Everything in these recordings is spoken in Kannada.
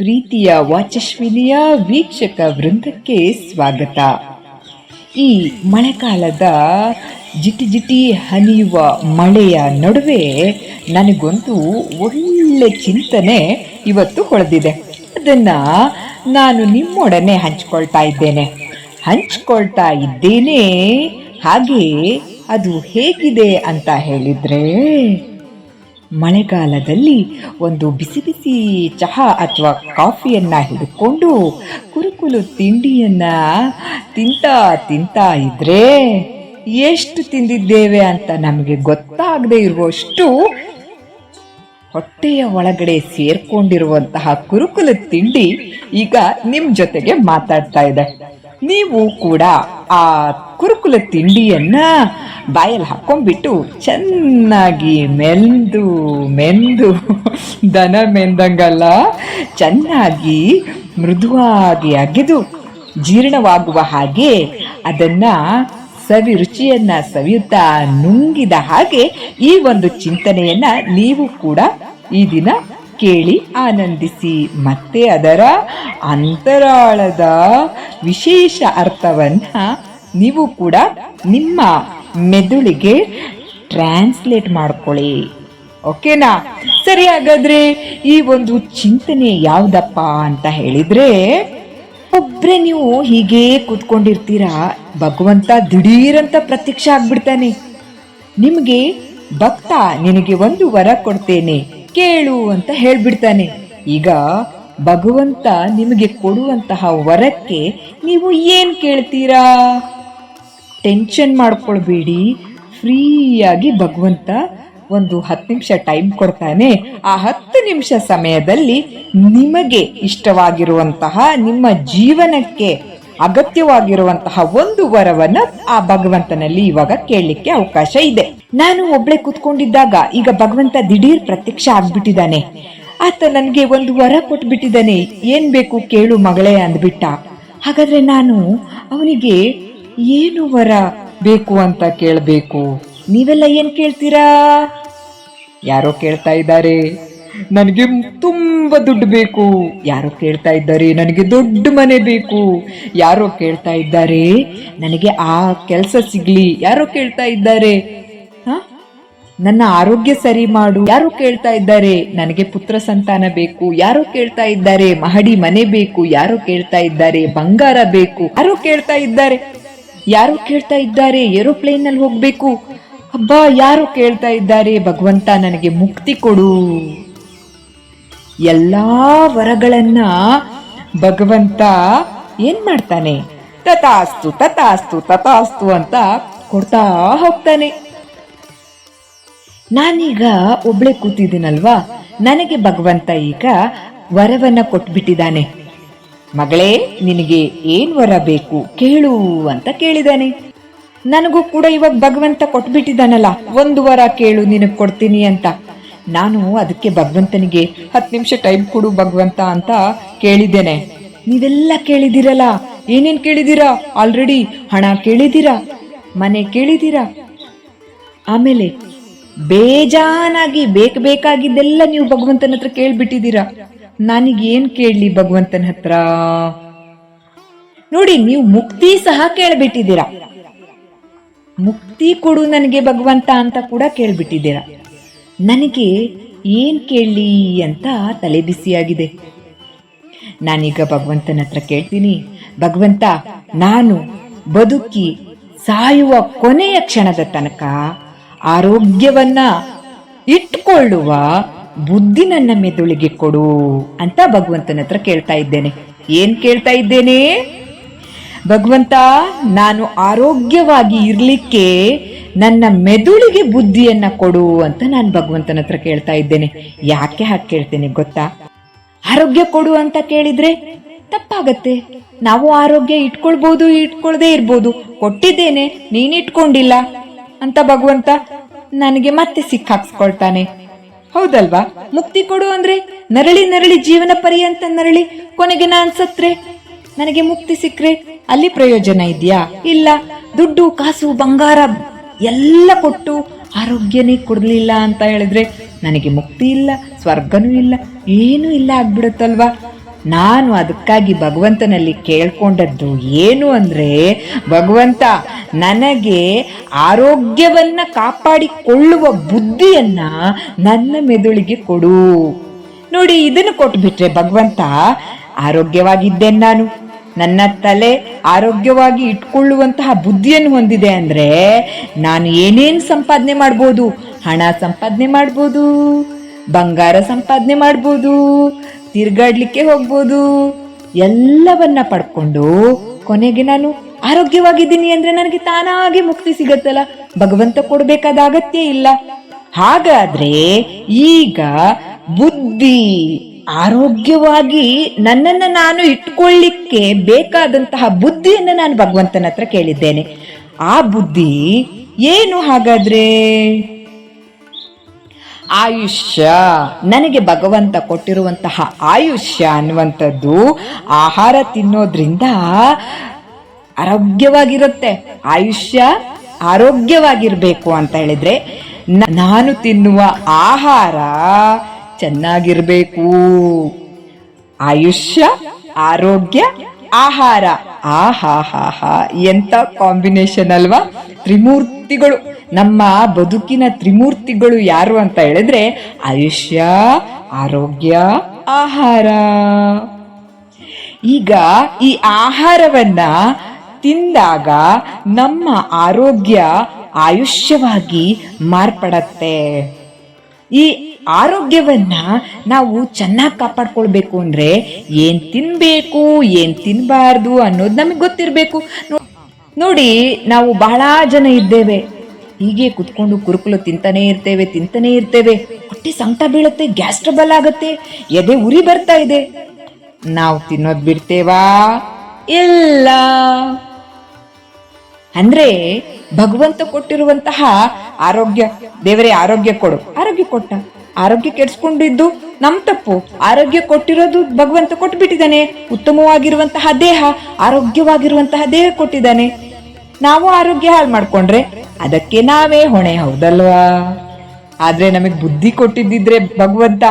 ಪ್ರೀತಿಯ ವಾಚಸ್ವಿನಿಯ ವೀಕ್ಷಕ ವೃಂದಕ್ಕೆ ಸ್ವಾಗತ. ಈ ಮಳೆಗಾಲದ ಜಿಟಿ ಜಿಟಿ ಹನಿಯುವ ಮಳೆಯ ನಡುವೆ ನನಗೊಂದು ಒಳ್ಳೆ ಚಿಂತನೆ ಇವತ್ತು ಹೊಳೆದಿದೆ. ಅದನ್ನ ನಾನು ನಿಮ್ಮೊಡನೆ ಹಂಚ್ಕೊಳ್ತಾ ಇದ್ದೇನೆ. ಹಂಚ್ಕೊಳ್ತಾ ಇದ್ದೇನೆ. ಹಾಗೆ ಅದು ಹೇಗಿದೆ ಅಂತ ಹೇಳಿದ್ರೆ ಮಳೆಗಾಲದಲ್ಲಿ ಒಂದು ಬಿಸಿ ಬಿಸಿ ಚಹಾ ಅಥವಾ ಕಾಫಿಯನ್ನು ಹಿಡ್ಕೊಂಡು ಕುರುಕುಲು ತಿಂಡಿಯನ್ನು ತಿಂತಾ ತಿಂತಾ ಇದ್ರೆ ಎಷ್ಟು ತಿಂದಿದ್ದೇವೆ ಅಂತ ನಮಗೆ ಗೊತ್ತಾಗದೆ ಇರುವಷ್ಟು ಹೊಟ್ಟೆಯ ಒಳಗಡೆ ಸೇರ್ಕೊಂಡಿರುವಂತಹ ಕುರುಕುಲು ತಿಂಡಿ ಈಗ ನಿಮ್ಮ ಜೊತೆಗೆ ಮಾತಾಡ್ತಾ ಇದೆ. ನೀವು ಕೂಡ ಆ ಕುರುಕುಲ ತಿಂಡಿಯನ್ನ ಬಾಯಲ್ಲಿ ಹಾಕೊಂಡ್ಬಿಟ್ಟು ಚೆನ್ನಾಗಿ ಮೆಂದು ಮೆಂದು, ದನ ಮೆಂದಂಗಲ್ಲ, ಚೆನ್ನಾಗಿ ಮೃದುವಾಗಿ ಅಗೆದು ಜೀರ್ಣವಾಗುವ ಹಾಗೆ ಅದನ್ನ ಸವಿ ರುಚಿಯನ್ನ ಸವಿಯುತ್ತಾ ನುಂಗಿದ ಹಾಗೆ ಈ ಒಂದು ಚಿಂತನೆಯನ್ನ ನೀವು ಕೂಡ ಈ ದಿನ ಕೇಳಿ ಆನಂದಿಸಿ. ಮತ್ತೆ ಅದರ ಅಂತರಾಳದ ವಿಶೇಷ ಅರ್ಥವನ್ನ ನೀವು ಕೂಡ ನಿಮ್ಮ ಮೆದುಳಿಗೆ ಟ್ರಾನ್ಸ್ಲೇಟ್ ಮಾಡ್ಕೊಳ್ಳಿ. ಓಕೆನಾ ಸರಿ ಹಾಗಾದರೆ ಈ ಒಂದು ಚಿಂತನೆ ಯಾವುದಪ್ಪ ಅಂತ ಹೇಳಿದ್ರೆ, ಒಬ್ರೆ ನೀವು ಹೀಗೆ ಕೂತ್ಕೊಂಡಿರ್ತೀರಾ? ಭಗವಂತ ದಿಢೀರಂತ ಪ್ರತ್ಯಕ್ಷ ಆಗ್ಬಿಡ್ತಾನೆ. ನಿಮಗೆ ಭಕ್ತ ನಿನಗೆ ಒಂದು ವರ ಕೊಡ್ತೇನೆ. ಕೇಳು ಅಂತ ಹೇಳ್ಬಿಡ್ತಾನೆ. ಈಗ ಭಗವಂತ ನಿಮಗೆ ಕೊಡುವಂತಹ ವರಕ್ಕೆ ನೀವು ಏನು ಕೇಳ್ತೀರಾ? ಟೆನ್ಷನ್ ಮಾಡ್ಕೊಳ್ಬೇಡಿ. ಫ್ರೀಯಾಗಿ ಭಗವಂತ ಒಂದು ಹತ್ತು ನಿಮಿಷ ಟೈಮ್ ಕೊಡ್ತಾನೆ. ಆ ಹತ್ತು ನಿಮಿಷ ಸಮಯದಲ್ಲಿ ನಿಮಗೆ ಇಷ್ಟವಾಗಿರುವಂತಹ, ನಿಮ್ಮ ಜೀವನಕ್ಕೆ ಅಗತ್ಯವಾಗಿರುವಂತಹ ಒಂದು ವರವನ್ನು ಆ ಭಗವಂತನಲ್ಲಿ ಇವಾಗ ಕೇಳಲಿಕ್ಕೆ ಅವಕಾಶ ಇದೆ. ನಾನು ಒಬ್ಳೆ ಕೂತ್ಕೊಂಡಿದ್ದಾಗ ಈಗ ಭಗವಂತ ದಿಢೀರ್ ಪ್ರತ್ಯಕ್ಷ ಆಗ್ಬಿಟ್ಟಿದ್ದಾನೆ. ಆತ ನನ್ಗೆ ಒಂದು ವರ ಕೊಟ್ಬಿಟ್ಟಿದ್ದಾನೆ. ಏನ್ ಬೇಕು ಕೇಳು ಮಗಳೇ ಅಂದ್ಬಿಟ್ಟ. ಹಾಗಾದ್ರೆ ನಾನು ಅವನಿಗೆ ಏನು ವರ ಬೇಕು ಅಂತ ಕೇಳಬೇಕು? ನೀವೆಲ್ಲ ಏನ್ ಕೇಳ್ತೀರಾ? ಯಾರೋ ಕೇಳ್ತಾ ಇದ್ದಾರೆ. ನನಗೆ ತುಂಬ ದುಡ್ಡು ಬೇಕು. ಯಾರೋ ಕೇಳ್ತಾ ಇದ್ದಾರೆ. ನನಗೆ ದೊಡ್ಡ ಮನೆ ಬೇಕು. ಯಾರೋ ಕೇಳ್ತಾ ಇದ್ದಾರೆ. ನನಗೆ ಆ ಕೆಲಸ ಸಿಗ್ಲಿ. ಯಾರೋ ಕೇಳ್ತಾ ಇದ್ದಾರೆ? ನನ್ನ ಆರೋಗ್ಯ ಸರಿ ಮಾಡು. ಯಾರು ಕೇಳ್ತಾ ಇದ್ದಾರೆ? ನನಗೆ ಪುತ್ರ ಸಂತಾನ ಬೇಕು. ಯಾರು ಕೇಳ್ತಾ ಇದ್ದಾರೆ? ಮಹಡಿ ಮನೆ ಬೇಕು. ಯಾರು ಕೇಳ್ತಾ ಇದ್ದಾರೆ? ಬಂಗಾರ ಬೇಕು. ಯಾರು ಕೇಳ್ತಾ ಇದ್ದಾರೆ? ಯಾರು ಕೇಳ್ತಾ ಇದ್ದಾರೆ? ಏರೋಪ್ಲೇನ್ನಲ್ಲಿ ಹೋಗ್ಬೇಕು. ಹಬ್ಬ ಯಾರು ಕೇಳ್ತಾ ಇದ್ದಾರೆ? ಭಗವಂತ ನನಗೆ ಮುಕ್ತಿ ಕೊಡು. ಎಲ್ಲಾ ವರಗಳನ್ನ ಭಗವಂತ ಏನ್ ಮಾಡ್ತಾನೆ? ತಥಾಸ್ತು ತಥಾಸ್ತು ತಥಾಸ್ತು ಅಂತ ಕೊಡ್ತಾ ಹೋಗ್ತಾನೆ. ನಾನೀಗ ಒಬ್ಳೆ ಕೂತಿದ್ದೀನಲ್ವಾ? ನನಗೆ ಭಗವಂತ ಈಗ ವರವನ್ನ ಕೊಟ್ಬಿಟ್ಟಿದ್ದಾನೆ. ಮಗಳೇ, ನಿನಗೆ ಏನ್ ವರ ಬೇಕು ಕೇಳು ಅಂತ ಕೇಳಿದಾನೆ ನನಗೂ ಕೂಡ ಇವಾಗ ಭಗವಂತ ಕೊಟ್ಬಿಟ್ಟಿದ್ದಾನಲ್ಲ, ಒಂದು ವರ ಕೇಳು, ನಿನಗೆ ಕೊಡ್ತೀನಿ ಅಂತ. ನಾನು ಅದಕ್ಕೆ ಭಗವಂತನಿಗೆ ಹತ್ತು ನಿಮಿಷ ಟೈಮ್ ಕೊಡು ಭಗವಂತ ಅಂತ ಕೇಳಿದ್ದೇನೆ. ನೀವೆಲ್ಲ ಕೇಳಿದಿರಲ್ಲ ಏನೇನ್ ಕೇಳಿದೀರಾ ಆಲ್ರೆಡಿ ಹಣ ಕೇಳಿದೀರಾ ಮನೆ ಕೇಳಿದೀರಾ ಆಮೇಲೆ ಬೇಜಾನಾಗಿ ಬೇಕು ಬೇಕಾಗಿದ್ದೆಲ್ಲ ನೀವು ಭಗವಂತನ ಹತ್ರ ಕೇಳ್ಬಿಟ್ಟಿದ್ದೀರಾ? ಏನ್ ಕೇಳಲಿ ಭಗವಂತನ ಹತ್ರ? ನೋಡಿ, ನೀವು ಮುಕ್ತಿ ಸಹ ಕೇಳ್ಬಿಟ್ಟಿದ್ದೀರಾ? ಮುಕ್ತಿ ಕೊಡು ನನಗೆ ಭಗವಂತ ಅಂತ ಕೂಡ ಕೇಳ್ಬಿಟ್ಟಿದ್ದೀರಾ? ನನಗೆ ಏನ್ ಕೇಳಲಿ ಅಂತ ತಲೆ ಬಿಸಿಯಾಗಿದೆ. ನಾನೀಗ ಭಗವಂತನ ಹತ್ರ ಕೇಳ್ತೀನಿ. ಭಗವಂತ, ನಾನು ಬದುಕಿ ಸಾಯುವ ಕೊನೆಯ ಕ್ಷಣದ ತನಕ ಆರೋಗ್ಯವನ್ನ ಇಟ್ಕೊಳ್ಳುವ ಬುದ್ಧಿ ನನ್ನ ಮೆದುಳಿಗೆ ಕೊಡು ಅಂತ ಭಗವಂತನ ಹತ್ರ ಕೇಳ್ತಾ ಇದ್ದೇನೆ. ಏನ್ ಕೇಳ್ತಾ ಇದ್ದೇನೆ? ಭಗವಂತ, ನಾನು ಆರೋಗ್ಯವಾಗಿ ಇರಲಿಕ್ಕೆ ನನ್ನ ಮೆದುಳಿಗೆ ಬುದ್ಧಿಯನ್ನ ಕೊಡು ಅಂತ ನಾನು ಭಗವಂತನ ಹತ್ರ ಕೇಳ್ತಾ ಇದ್ದೇನೆ. ಯಾಕೆ ಹಾಗೆ ಕೇಳ್ತೇನೆ ಗೊತ್ತಾ? ಆರೋಗ್ಯ ಕೊಡು ಅಂತ ಕೇಳಿದ್ರೆ ತಪ್ಪಾಗತ್ತೆ. ನಾವು ಆರೋಗ್ಯ ಇಟ್ಕೊಳ್ಬಹುದು ಇಟ್ಕೊಳ್ದೇ ಇರ್ಬೋದು. ಕೊಟ್ಟಿದ್ದೇನೆ, ನೀನ್ ಇಟ್ಕೊಂಡಿಲ್ಲ. ಅಂತ ಭಗವಂತ ನನಗೆ ಮತ್ತೆ ಸಿಕ್ಕಾಕ್ಸ್ಕೊಳ್ತಾನೆ. ಹೌದಲ್ವಾ? ಮುಕ್ತಿ ಕೊಡು ಅಂದ್ರೆ ನರಳಿ ನರಳಿ ಜೀವನ ಪರ್ಯಂತ ನರಳಿ ಕೊನೆಗೆ ನಾನು ಸತ್ರೆ. ನನಗೆ ಮುಕ್ತಿ ಸಿಕ್ಕರೆ ಅಲ್ಲಿ ಪ್ರಯೋಜನ ಇದೆಯಾ? ಇಲ್ಲ, ದುಡ್ಡು, ಕಾಸು, ಬಂಗಾರ ಎಲ್ಲ ಕೊಟ್ಟು ಆರೋಗ್ಯನೇ ಕೊಡಲಿಲ್ಲ ಅಂತ ಹೇಳಿದ್ರೆ ನನಗೆ ಮುಕ್ತಿ ಇಲ್ಲ, ಸ್ವರ್ಗನೂ ಇಲ್ಲ, ಏನೂ ಇಲ್ಲ ಆಗ್ಬಿಡುತ್ತಲ್ವಾ? ನಾನು ಅದಕ್ಕಾಗಿ ಭಗವಂತನಲ್ಲಿ ಕೇಳ್ಕೊಂಡದ್ದು ಏನು ಅಂದರೆ, ಭಗವಂತ ನನಗೆ ಆರೋಗ್ಯವನ್ನ ಕಾಪಾಡಿಕೊಳ್ಳುವ ಬುದ್ಧಿಯನ್ನ ನನ್ನ ಮೆದುಳಿಗೆ ಕೊಡು. ನೋಡಿ, ಇದನ್ನು ಕೊಟ್ಬಿಟ್ರೆ ಭಗವಂತ ಆರೋಗ್ಯವಾಗಿದ್ದೇನೆ ನಾನು. ನನ್ನ ತಲೆ ಆರೋಗ್ಯವಾಗಿ ಇಟ್ಕೊಳ್ಳುವಂತಹ ಬುದ್ಧಿಯನ್ನು ಹೊಂದಿದೆ ಅಂದರೆ ನಾನು ಏನೇನು ಸಂಪಾದನೆ ಮಾಡ್ಬೋದು? ಹಣ ಸಂಪಾದನೆ ಮಾಡ್ಬೋದು, ಬಂಗಾರ ಸಂಪಾದನೆ ಮಾಡ್ಬೋದು ತಿರ್ಗಾಡ್ಲಿಕ್ಕೆ ಹೋಗ್ಬೋದು. ಎಲ್ಲವನ್ನ ಪಡ್ಕೊಂಡು ಕೊನೆಗೆ ನಾನು ಆರೋಗ್ಯವಾಗಿದ್ದೀನಿ ಅಂದ್ರೆ ನನಗೆ ತಾನಾಗೆ ಮುಕ್ತಿ ಸಿಗತ್ತಲ್ಲ. ಭಗವಂತ ಕೊಡಬೇಕಾದ ಅಗತ್ಯ ಇಲ್ಲ. ಹಾಗಾದ್ರೆ ಈಗ ಬುದ್ಧಿ ಆರೋಗ್ಯವಾಗಿ ನನ್ನನ್ನು ನಾನು ಇಟ್ಕೊಳ್ಳಿಕ್ಕೆ ಬೇಕಾದಂತಹ ಬುದ್ಧಿಯನ್ನು ನಾನು ಭಗವಂತನ ಹತ್ರ ಕೇಳಿದ್ದೇನೆ. ಆ ಬುದ್ಧಿ ಏನು ಹಾಗಾದ್ರೆ? ಆಯುಷ್ಯ ನನಗೆ ಭಗವಂತ ಕೊಟ್ಟಿರುವಂತಹ ಆಯುಷ್ಯ ಅನ್ನುವಂಥದ್ದು ಆಹಾರ ತಿನ್ನೋದ್ರಿಂದ ಆರೋಗ್ಯವಾಗಿರುತ್ತೆ. ಆಯುಷ್ಯ ಆರೋಗ್ಯವಾಗಿರಬೇಕು ಅಂತ ಹೇಳಿದ್ರೆ ನಾನು ತಿನ್ನುವ ಆಹಾರ ಚೆನ್ನಾಗಿರಬೇಕು. ಆಯುಷ್ಯ, ಆರೋಗ್ಯ, ಆಹಾರ. ಆಹಾಹಾಹಾ ಎಂತ ಕಾಂಬಿನೇಷನ್ ಅಲ್ವಾ? ತ್ರಿಮೂರ್ತಿಗಳು. ನಮ್ಮ ಬದುಕಿನ ತ್ರಿಮೂರ್ತಿಗಳು ಯಾರು ಅಂತ ಹೇಳಿದ್ರೆ ಆಯುಷ್ಯ, ಆರೋಗ್ಯ, ಆಹಾರ. ಈಗ ಈ ಆಹಾರವನ್ನ ತಿಂದಾಗ ನಮ್ಮ ಆರೋಗ್ಯ ಆಯುಷ್ಯವಾಗಿ ಮಾರ್ಪಡತ್ತೆ. ಈ ಆರೋಗ್ಯವನ್ನ ನಾವು ಚೆನ್ನಾಗಿ ಕಾಪಾಡ್ಕೊಳ್ಬೇಕು ಅಂದ್ರೆ ಏನ್ ತಿನ್ಬೇಕು, ಏನ್ ತಿನ್ಬಾರ್ದು ಅನ್ನೋದು ನಮಗೆ ಗೊತ್ತಿರಬೇಕು. ನೋಡಿ, ನಾವು ಬಹಳ ಜನ ಇದ್ದೇವೆ. ಹೀಗೆ ಕುತ್ಕೊಂಡು ಕುರುಕುಲು ತಿಂತಾನೇ ಇರ್ತೇವೆ, ತಿಂತಾನೆ ಇರ್ತೇವೆ. ಹೊಟ್ಟೆ ಸಂಕಟ ಬೀಳುತ್ತೆ, ಗ್ಯಾಸ್ ಟ್ರಬಲ್ ಆಗುತ್ತೆ, ಎದೆ ಉರಿ ಬರ್ತಾ ಇದೆ. ನಾವು ತಿನ್ನೋದ್ ಬಿಡ್ತೇವಾ? ಇಲ್ಲ. ಅಂದ್ರೆ ಭಗವಂತ ಕೊಟ್ಟಿರುವಂತಹ ಆರೋಗ್ಯ, ದೇವರೇ ಆರೋಗ್ಯ ಕೊಡು. ಆರೋಗ್ಯ ಕೊಟ್ಟ. ಆರೋಗ್ಯ ಕೆಡಿಸ್ಕೊಂಡಿದ್ದು ನಮ್ ತಪ್ಪು. ಆರೋಗ್ಯ ಕೊಟ್ಟಿರೋದು ಭಗವಂತ ಕೊಟ್ಬಿಟ್ಟಿದ್ದಾನೆ. ಉತ್ತಮವಾಗಿರುವಂತಹ ದೇಹ, ಆರೋಗ್ಯವಾಗಿರುವಂತಹ ದೇಹ ಕೊಟ್ಟಿದ್ದಾನೆ. ನಾವು ಆರೋಗ್ಯ ಹಾಳು ಮಾಡ್ಕೊಂಡ್ರೆ ಅದಕ್ಕೆ ನಾವೇ ಹೊಣೆ, ಹೌದಲ್ವಾ? ಆದ್ರೆ ನಮಗೆ ಬುದ್ಧಿ ಕೊಟ್ಟಿದ್ದಿದ್ರೆ ಭಗವಂತ,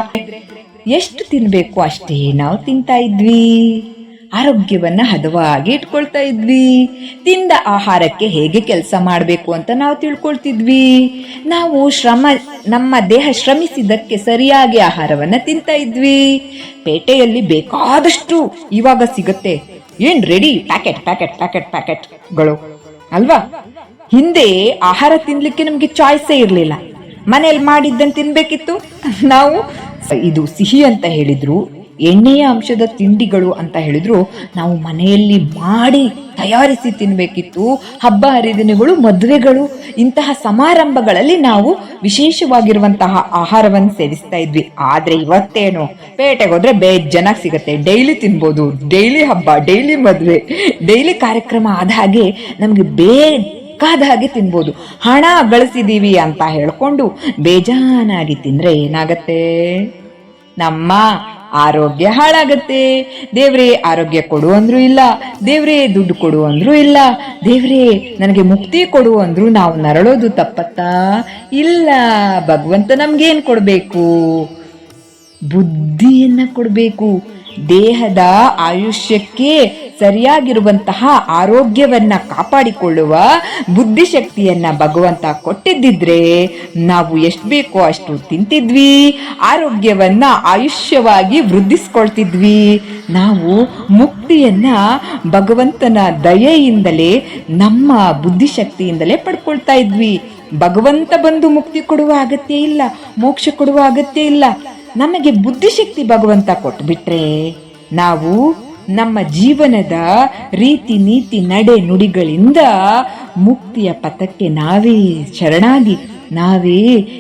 ಎಷ್ಟು ತಿನ್ಬೇಕು ಅಷ್ಟೇ ನಾವು ತಿಂತಾ ಇದ್ವಿ. ಆರೋಗ್ಯವನ್ನ ಹದವಾಗಿ ಇಟ್ಕೊಳ್ತಾ ಇದ್ವಿ. ತಿಂದ ಆಹಾರಕ್ಕೆ ಹೇಗೆ ಕೆಲಸ ಮಾಡಬೇಕು ಅಂತ ನಾವು ತಿಳ್ಕೊಳ್ತಿದ್ವಿ. ನಾವು ಶ್ರಮ, ನಮ್ಮ ದೇಹ ಶ್ರಮಿಸಿದ್ದಕ್ಕೆ ಸರಿಯಾಗಿ ಆಹಾರವನ್ನ ತಿಂತಾ ಇದ್ವಿ. ಪೇಟೆಯಲ್ಲಿ ಬೇಕಾದಷ್ಟು ಇವಾಗ ಸಿಗತ್ತೆ. ಏನ್ ರೆಡಿ ಪ್ಯಾಕೆಟ್ ಪ್ಯಾಕೆಟ್ ಪ್ಯಾಕೆಟ್, ಪ್ಯಾಕೆಟ್ಗಳು. ಅಲ್ವಾ? ಹಿಂದೆ ಆಹಾರ ತಿನ್ಲಿಕ್ಕೆ ನಮ್ಗೆ ಚಾಯ್ಸೇ ಇರಲಿಲ್ಲ. ಮನೆಯಲ್ಲಿ ಮಾಡಿದ್ದನ್ನು ತಿನ್ಬೇಕಿತ್ತು. ನಾವು ಇದು ಸಿಹಿ ಅಂತ ಹೇಳಿದ್ರು, ಎಣ್ಣೆಯ ಅಂಶದ ತಿಂಡಿಗಳು ಅಂತ ಹೇಳಿದ್ರು, ನಾವು ಮನೆಯಲ್ಲಿ ಮಾಡಿ ತಯಾರಿಸಿ ತಿನ್ಬೇಕಿತ್ತು. ಹಬ್ಬ ಹರಿದಿನಗಳು, ಮದುವೆಗಳು, ಇಂತಹ ಸಮಾರಂಭಗಳಲ್ಲಿ ನಾವು ವಿಶೇಷವಾಗಿರುವಂತಹ ಆಹಾರವನ್ನು ಸೇವಿಸ್ತಾ ಇದ್ವಿ. ಆದ್ರೆ ಇವತ್ತೇನು? ಪೇಟೆಗೆ ಹೋದ್ರೆ ಬೇಜಾನಾಗ್ ಸಿಗುತ್ತೆ. ಡೈಲಿ ತಿನ್ಬೋದು. ಡೈಲಿ ಹಬ್ಬ, ಡೈಲಿ ಮದುವೆ, ಡೈಲಿ ಕಾರ್ಯಕ್ರಮ ಆದ ಹಾಗೆ ನಮ್ಗೆ ಬೇ ಬೇಕಾದ ಹಾಗೆ ತಿನ್ಬೋದು. ಹಣ ಗಳಿಸಿದೀವಿ ಅಂತ ಹೇಳಿಕೊಂಡು ಬೇಜಾನಾಗಿ ತಿಂದ್ರೆ ಏನಾಗತ್ತೆ? ನಮ್ಮ ಆರೋಗ್ಯ ಹಾಳಾಗತ್ತೆ. ದೇವ್ರೇ ಆರೋಗ್ಯ ಕೊಡು ಅಂದ್ರೂ ಇಲ್ಲ. ದೇವ್ರೇ ದುಡ್ಡು ಕೊಡು ಅಂದ್ರೂ ಇಲ್ಲ. ದೇವ್ರೇ ನನಗೆ ಮುಕ್ತಿ ಕೊಡು ಅಂದ್ರೂ ನಾವು ನರಳೋದು ತಪ್ಪತ್ತಾ? ಇಲ್ಲ, ಭಗವಂತ ನಮ್ಗೇನು ಕೊಡ್ಬೇಕು? ಬುದ್ಧಿಯನ್ನ ಕೊಡಬೇಕು. ದೇಹದ ಆಯುಷ್ಯಕ್ಕೆ ಸರಿಯಾಗಿರುವಂತಹ ಆರೋಗ್ಯವನ್ನ ಕಾಪಾಡಿಕೊಳ್ಳುವ ಬುದ್ಧಿಶಕ್ತಿಯನ್ನ ಭಗವಂತ ಕೊಟ್ಟಿದ್ದಿದ್ರೆ ನಾವು ಎಷ್ಟು ಬೇಕೋ ಅಷ್ಟು ತಿಂತಿದ್ವಿ. ಆರೋಗ್ಯವನ್ನ ಆಯುಷ್ಯವಾಗಿ ವೃದ್ಧಿಸ್ಕೊಳ್ತಿದ್ವಿ. ನಾವು ಮುಕ್ತಿಯನ್ನ ಭಗವಂತನ ದಯೆಯಿಂದಲೇ, ನಮ್ಮ ಬುದ್ಧಿಶಕ್ತಿಯಿಂದಲೇ ಪಡ್ಕೊಳ್ತಾ ಇದ್ವಿ. ಭಗವಂತ ಬಂದು ಮುಕ್ತಿ ಕೊಡುವ ಅಗತ್ಯ ಇಲ್ಲ, ಮೋಕ್ಷ ಕೊಡುವ ಅಗತ್ಯ ಇಲ್ಲ. ನಮಗೆ ಬುದ್ಧಿಶಕ್ತಿ ಭಗವಂತ ಕೊಟ್ಬಿಟ್ರೆ ನಾವು ನಮ್ಮ ಜೀವನದ ರೀತಿ ನೀತಿ ನಡೆ ನುಡಿಗಳಿಂದ ಮುಕ್ತಿಯ ಪಥಕ್ಕೆ ನಾವೇ ಶರಣಾಗಿ, ನಾವೇ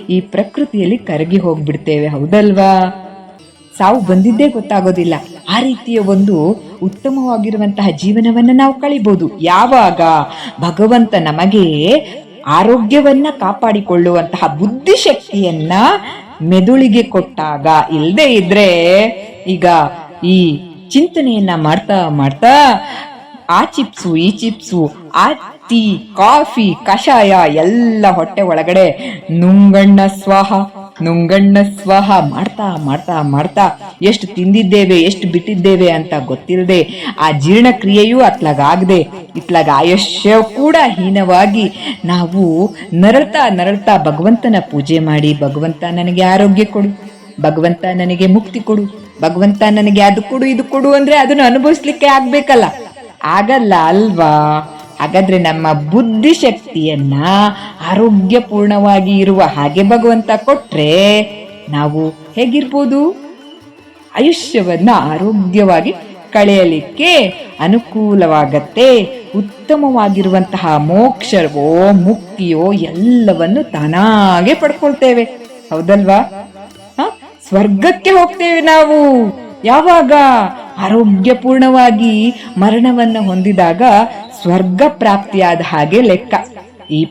ಈ ಪ್ರಕೃತಿಯಲ್ಲಿ ಕರಗಿ ಹೋಗ್ಬಿಡ್ತೇವೆ, ಹೌದಲ್ವಾ? ಸಾವು ಬಂದಿದ್ದೇ ಗೊತ್ತಾಗೋದಿಲ್ಲ. ಆ ರೀತಿಯ ಒಂದು ಉತ್ತಮವಾಗಿರುವಂತಹ ಜೀವನವನ್ನ ನಾವು ಕಳಿಬಹುದು ಯಾವಾಗ ಭಗವಂತ ನಮಗೆ ಆರೋಗ್ಯವನ್ನ ಕಾಪಾಡಿಕೊಳ್ಳುವಂತಹ ಬುದ್ಧಿಶಕ್ತಿಯನ್ನ ಮೆದುಳಿಗೆ ಕೊಟ್ಟಾಗ ಇಲ್ಲದೆ ಇದ್ರೆ ಈಗ ಈ ಚಿಂತನೆಯನ್ನ ಮಾಡ್ತಾ ಮಾಡ್ತಾ ಆ ಚಿಪ್ಸು, ಈ ಚಿಪ್ಸು, ಆ ಟೀ, ಕಾಫಿ, ಕಷಾಯ ಎಲ್ಲ ಹೊಟ್ಟೆ ಒಳಗಡೆ ನುಂಗಣ್ಣ ಸ್ವಾಹ, ನುಂಗಣ್ಣ ಸ್ವಹ ಮಾಡ್ತಾ ಮಾಡ್ತಾ ಮಾಡ್ತಾ ಎಷ್ಟು ತಿಂದಿದ್ದೇವೆ, ಎಷ್ಟು ಬಿಟ್ಟಿದ್ದೇವೆ ಅಂತ ಗೊತ್ತಿಲ್ಲದೆ ಆ ಜೀರ್ಣಕ್ರಿಯೆಯೂ ಅತ್ಲಾಗಾಗದೆ. ಇತ್ಲಾಗ ಆಯುಷ್ಯ ಕೂಡ ಹೀನವಾಗಿ ನಾವು ನರಳ್ತಾ ನರಳ್ತಾ ಭಗವಂತನ ಪೂಜೆ ಮಾಡಿ, ಭಗವಂತ ನನಗೆ ಆರೋಗ್ಯ ಕೊಡು, ಭಗವಂತ ನನಗೆ ಮುಕ್ತಿ ಕೊಡು, ಭಗವಂತ ನನಗೆ ಅದು ಕೊಡು, ಇದು ಕೊಡು ಅಂದ್ರೆ ಅದನ್ನು ಅನುಭವಿಸ್ಲಿಕ್ಕೆ ಆಗಬೇಕಲ್ಲ. ಆಗಲ್ಲ ಅಲ್ವಾ? ಹಾಗಾದ್ರೆ ನಮ್ಮ ಬುದ್ಧಿಶಕ್ತಿಯನ್ನ ಆರೋಗ್ಯಪೂರ್ಣವಾಗಿ ಇರುವ ಹಾಗೆ ಭಗವಂತ ಕೊಟ್ರೆ ನಾವು ಹೇಗಿರ್ಬೋದು? ಆಯುಷ್ಯವನ್ನ ಆರೋಗ್ಯವಾಗಿ ಕಳೆಯಲಿಕ್ಕೆ ಅನುಕೂಲವಾಗತ್ತೆ. ಉತ್ತಮವಾಗಿರುವಂತಹ ಮೋಕ್ಷವೋ, ಮುಕ್ತಿಯೋ ಎಲ್ಲವನ್ನು ತಾನಾಗೆ ಪಡ್ಕೊಳ್ತೇವೆ. ಹೌದಲ್ವಾ? ಸ್ವರ್ಗಕ್ಕೆ ಹೋಗ್ತೇವೆ ನಾವು. ಯಾವಾಗ? ಆರೋಗ್ಯಪೂರ್ಣವಾಗಿ ಮರಣವನ್ನ ಹೊಂದಿದಾಗ ಸ್ವರ್ಗ ಪ್ರಾಪ್ತಿಯಾದ ಹಾಗೆ ಲೆಕ್ಕ. ಈ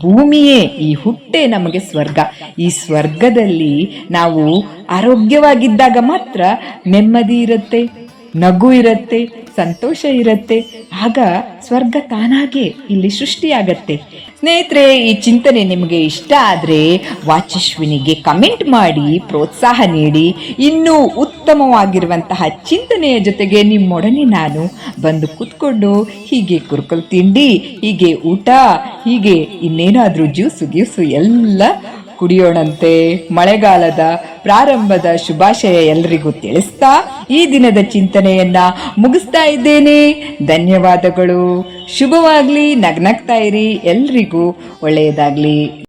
ಭೂಮಿಯೇ ಈ ಹುಟ್ಟೆ ನಮಗೆ ಸ್ವರ್ಗ. ಈ ಸ್ವರ್ಗದಲ್ಲಿ ನಾವು ಆರೋಗ್ಯವಾಗಿದ್ದಾಗ ಮಾತ್ರ ನೆಮ್ಮದಿ ಇರುತ್ತೆ. ನಗು ಇರುತ್ತೆ, ಸಂತೋಷ ಇರುತ್ತೆ, ಆಗ ಸ್ವರ್ಗ ತಾನಾಗೆ ಇಲ್ಲಿ ಸೃಷ್ಟಿಯಾಗತ್ತೆ. ಸ್ನೇಹಿತರೆ, ಈ ಚಿಂತನೆ ನಿಮಗೆ ಇಷ್ಟ ಆದರೆ ವಾಚಶ್ವಿನಿಗೆ ಕಮೆಂಟ್ ಮಾಡಿ, ಪ್ರೋತ್ಸಾಹ ನೀಡಿ. ಇನ್ನೂ ಉತ್ತಮವಾಗಿರುವಂತಹ ಚಿಂತನೆಯ ಜೊತೆಗೆ ನಿಮ್ಮೊಡನೆ ನಾನು ಬಂದು ಕೂತ್ಕೊಂಡು ಹೀಗೆ ಕುರುಕಲ್ ತಿಂಡಿ, ಹೀಗೆ ಊಟ, ಹೀಗೆ ಇನ್ನೇನಾದರೂ ಜ್ಯೂಸು ಗ್ಯೂಸು ಎಲ್ಲ ಕುಡಿಯೋಣಂತೆ ಮಳೆಗಾಲದ ಪ್ರಾರಂಭದ ಶುಭಾಶಯ ಎಲ್ರಿಗೂ ತಿಳಿಸ್ತಾ ಈ ದಿನದ ಚಿಂತನೆಯನ್ನ ಮುಗಿಸ್ತಾ ಇದ್ದೇನೆ. ಧನ್ಯವಾದಗಳು. ಶುಭವಾಗ್ಲಿ. ನಗ್ನಗ್ತಾ ಇರಿ. ಎಲ್ರಿಗೂ ಒಳ್ಳೆಯದಾಗ್ಲಿ.